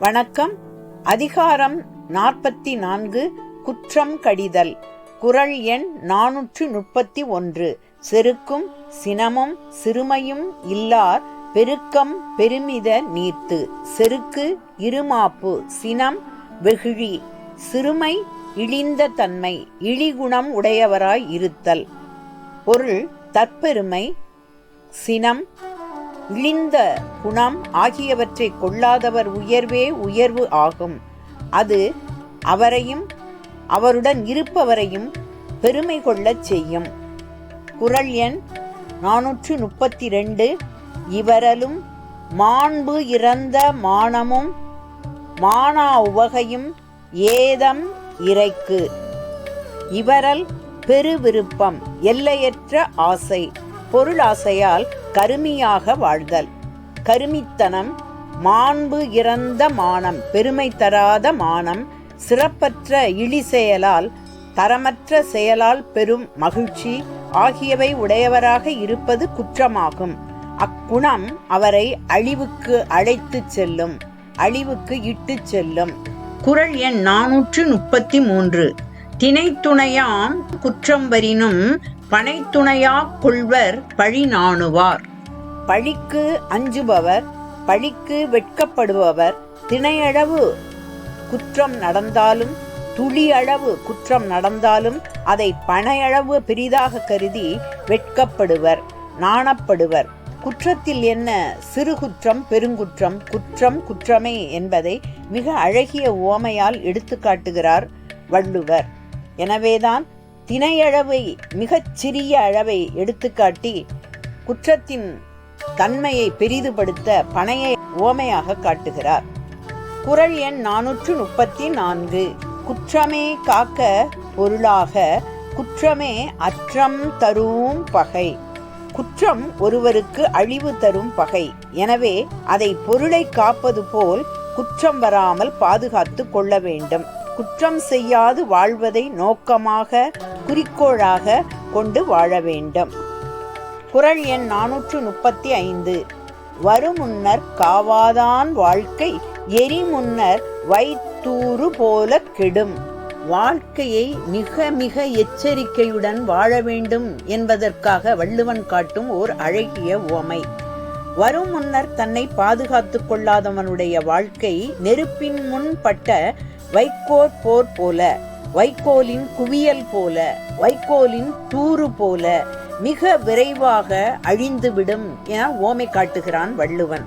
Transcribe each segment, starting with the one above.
வணக்கம். அதிகாரம் நாற்பத்தி நான்கு குற்றம் கடிதல். குறள் எண் நானூற்று முப்பத்தி ஒன்று செருக்கும் சினமும் சிறுமையும் இல்லார் பெருக்கம் பெருமித நீர்த்து. செருக்கு இருமாப்பு சினம் வெகுழி. சிறுமை இழிந்த தன்மை. இழிகுணம் உடையவராய் இருத்தல். பொருள் தற்பெருமை. சினம் இழிந்த குணம் ஆகியவற்றை கொள்ளாதவர் உயர்வே உயர்வு ஆகும். அது அவரையும் அவருடன் இருப்பவரையும் பெருமை கொள்ளச் செய்யும். குறள் எண் நானூற்று முப்பத்தி ரெண்டு இவரலும் மாண்பு இறந்த மானமும் மானா உவகையும் ஏதம் இறைக்கு. இவரல் பெருவிருப்பம் எல்லையற்ற ஆசை பொருளாசையால் கருமியாக வாழ்தல். கருமித்தனம் மாண்பு இறந்த மானம் பெருமை தராத மானம் சிறப்பற்ற இழி செயலால் தரமற்ற செயலால் பெரும் மகிழ்ச்சி ஆகியவை உடையவராக இருப்பது குற்றமாகும். அக்குணம் அவரை அழிவுக்கு அழைத்துச் செல்லும் அழிவுக்கு இட்டுச் செல்லும். குறள் எண் நானூற்று முப்பத்தி மூன்று. திணைத்துணையாம் குற்றம் வரினும் பனைத்துணையா கொள்வர் பழி நாணுவார். பழிக்கு அஞ்சுபவர் பழிக்கு வெட்கப்படுபவர் திணையளவு குற்றம் நடந்தாலும் துளி அளவு குற்றம் நடந்தாலும் அதை பனையளவு பெரிதாக கருதி வெட்கப்படுவர் நாணப்படுவர். குற்றத்தில் என்ன? சிறு குற்றம் பெருங்குற்றம் குற்றம் குற்றமே என்பதை மிக அழகிய ஓமையால் எடுத்து காட்டுகிறார் வள்ளுவர். எனவேதான் திணையளவை மிகச் சிறிய அளவை எடுத்துக்காட்டி குற்றத்தின் தன்மையை பெரிதுபடுத்த பனையை உவமையாக காட்டுகிறார். குறள் எண் நானூற்று முப்பத்தி நான்கு குற்றமே காக்க பொருளாக குற்றமே அற்றம் தரும் பகை. குற்றம் ஒருவருக்கு அழிவு தரும் பகை. எனவே அதை பொருளை காப்பது போல் குற்றம் வராமல் பாதுகாத்து கொள்ள வேண்டும். குற்றம் செய்யாது வாழ்வதை நோக்கமாக குறிக்கோளாக கொண்டு வாழ வேண்டும். குறள் எண் நானூற்று முப்பத்தி ஐந்து வருமுன்னர் காவாதான் வாழ்க்கை எரிமுன்னர் வைத்தூறு போல கெடும். வாழ்க்கையை மிக மிக எச்சரிக்கையுடன் வாழ வேண்டும் என்பதற்காக வள்ளுவன் காட்டும் ஓர் அழகிய உவமை வரும் முன்னர் தன்னை பாதுகாத்துக் கொள்ளாதவனுடைய வாழ்க்கை நெருப்பின் முன் பட்ட வைக்கோற் போர் போல வைக்கோலின் குவியல் போல வைக்கோலின் தூறு போல மிக விரைவாக அழிந்துவிடும் என ஓமை காட்டுகிறான் வள்ளுவன்.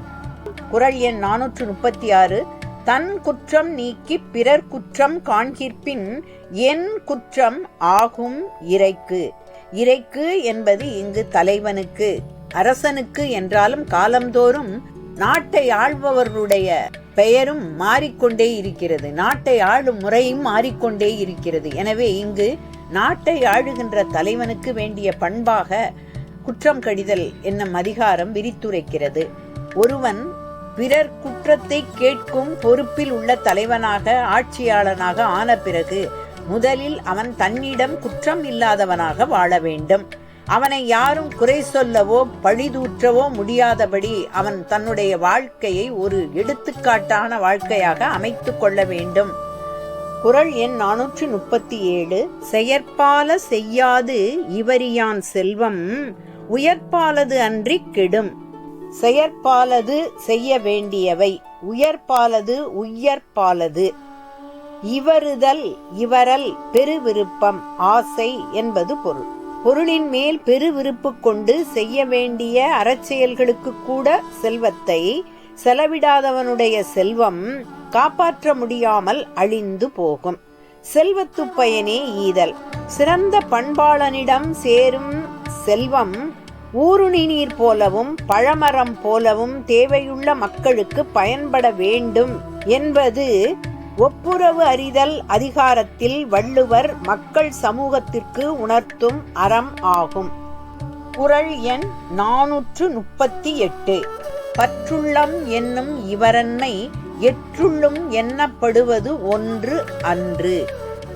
குறள் எண் நானூற்று முப்பத்தி ஆறு தன் குற்றம் நீக்கி பிறர் குற்றம் காண்கிற்பின் என் குற்றம் ஆகும் இறைக்கு. இறைக்கு என்பது இங்கு தலைவனுக்கு அரசனுக்கு என்றாலும் காலந்தோறும் நாட்டை ஆள்பவர்களுடைய பெயரும் மாறிக்கொண்டே இருக்கிறது. நாட்டை ஆளும் முறையும் மாறிக்கொண்டே இருக்கிறது. எனவே இங்கு நாட்டை ஆளுகின்ற தலைவனுக்கு வேண்டிய பண்பாக குற்றம் கடிதல் என்னும் அதிகாரம் விரித்துரைக்கிறது. ஒருவன் பிறர் குற்றத்தை கேட்கும் பொறுப்பில் உள்ள தலைவனாக ஆட்சியாளனாக ஆன பிறகு முதலில் அவன் தன்னிடம் குற்றம் இல்லாதவனாக வாழ வேண்டும். அவனை யாரும் குறை சொல்லவோ பழிதூற்றவோ முடியாதபடி அவன் தன்னுடைய வாழ்க்கையை ஒரு எடுத்துக்காட்டான வாழ்க்கையாக அமைத்துக் கொள்ள வேண்டும். குறள் எண் நானூற்று முப்பத்தி ஏழு செயற்பால செய்யாது இவரியான் செல்வம் உயர்ப்பாலது அன்றி கெடும். செயற்பாலது செய்ய வேண்டியவை உயர்பாலது உயர்ப்பாலது. இவருதல் இவரல் பெருவிருப்பம் ஆசை என்பது பொருள். பொருளின் மேல் பெருவிருப்பு கொண்டு செய்ய வேண்டிய அறச்செயல்களுக்கு கூட செல்வத்தை செலவிடாதவனுடைய செல்வம் காப்பாற்ற முடியாமல் அழிந்து போகும். செல்வத்து பயனே ஈதல். சிறந்த பண்பாளனிடம் சேரும் செல்வம் ஊருணி நீர் போலவும் பழமரம் போலவும் தேவையுள்ள மக்களுக்கு பயன்பட வேண்டும் என்பது ஒப்புரவு அறிதல் அதிகாரத்தில் வள்ளுவர் மக்கள் சமூகத்திற்கு உணர்த்தும் அறம் ஆகும். குறள் எண் நானூற்று முப்பத்தி எட்டு. பற்றுள்ளம் என்னும் இவரன்மை எற்றுள்ளும் எண்ணப்படுவது ஒன்று அன்று.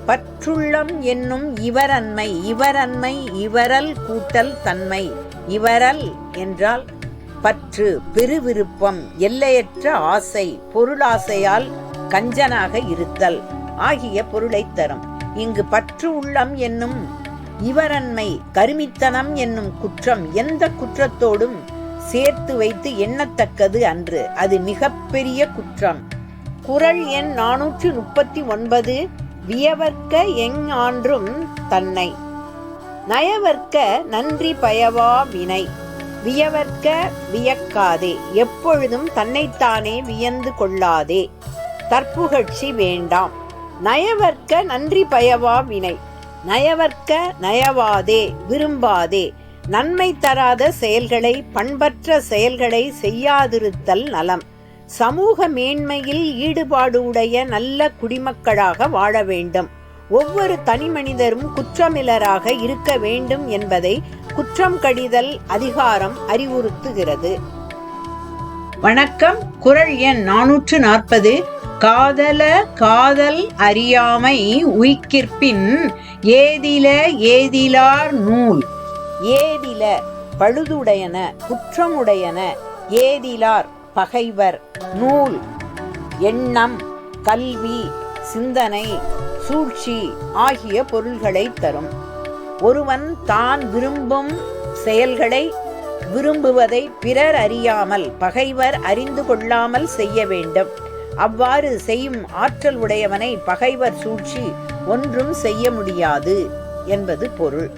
பற்றுள்ளம் என்னும் இவரன்மை இவரன்மை இவரல் கூட்டல் தன்மை இவரல் என்றால் பற்று பெருவிருப்பம் எல்லையற்ற ஆசை பொருளாசையால் கஞ்சனாக இருத்தல் ஆகிய பொருளைத் தரும். இங்கு பற்று உள்ளம் என்னும் இவரன்மை கருமித்தனம் என்னும் குற்றம் எந்த குற்றத்தோடும் சேர்த்து வைத்து எண்ணத்தக்கது அன்று. அது மிகப்பெரிய குற்றம். குறள் எண் நானூற்று முப்பத்தி ஒன்பது வியவர்க்க எங் ஆன்றும் தன்னை. நயவர்க்க நன்றி பயவா வினை. வியவர்க்க வியக்காதே எப்பொழுதும் தன்னைத்தானே வியந்து கொள்ளாதே. தற்புகழ்ச்சி வேண்டாம். நயவர்க்க நன்றி பயவா வினை. நயவர்க்க நயவாதே விரும்பாதே. நன்மை தராத செயல்களை பண்பற்ற செயல்களை செய்யாதிருத்தல் நலம். சமூக மேன்மையில் ஈடுபாடு உடைய நல்ல குடிமக்களாக வாழ வேண்டும். ஒவ்வொரு தனிமனிதரும் குற்றமிலராக இருக்க வேண்டும் என்பதை குற்றம் கடிதல் அதிகாரம் அறிவுறுத்துகிறது. வணக்கம். குரல் எண் நானூற்று நாற்பது. காதல காதல் அறியாமை உய்கிற்பின் ஏதில ஏதிலார் நூல். ஏதில பழுதுடையன குற்றமுடையன ஏதிலார் பகைவர் நூல். எண்ணம் கல்வி சிந்தனை சூழ்ச்சி ஆகிய பொருள்களை தரும். ஒருவன் தான் விரும்பும் செயல்களை விரும்புவதை பிறர் அறியாமல் பகைவர் அறிந்து கொள்ளாமல் செய்ய வேண்டும். அவ்வாறு செய்யும் ஆற்றல் உடையவனை பகைவர் சூழ்ச்சி ஒன்றும் செய்ய முடியாது என்பது பொருள்.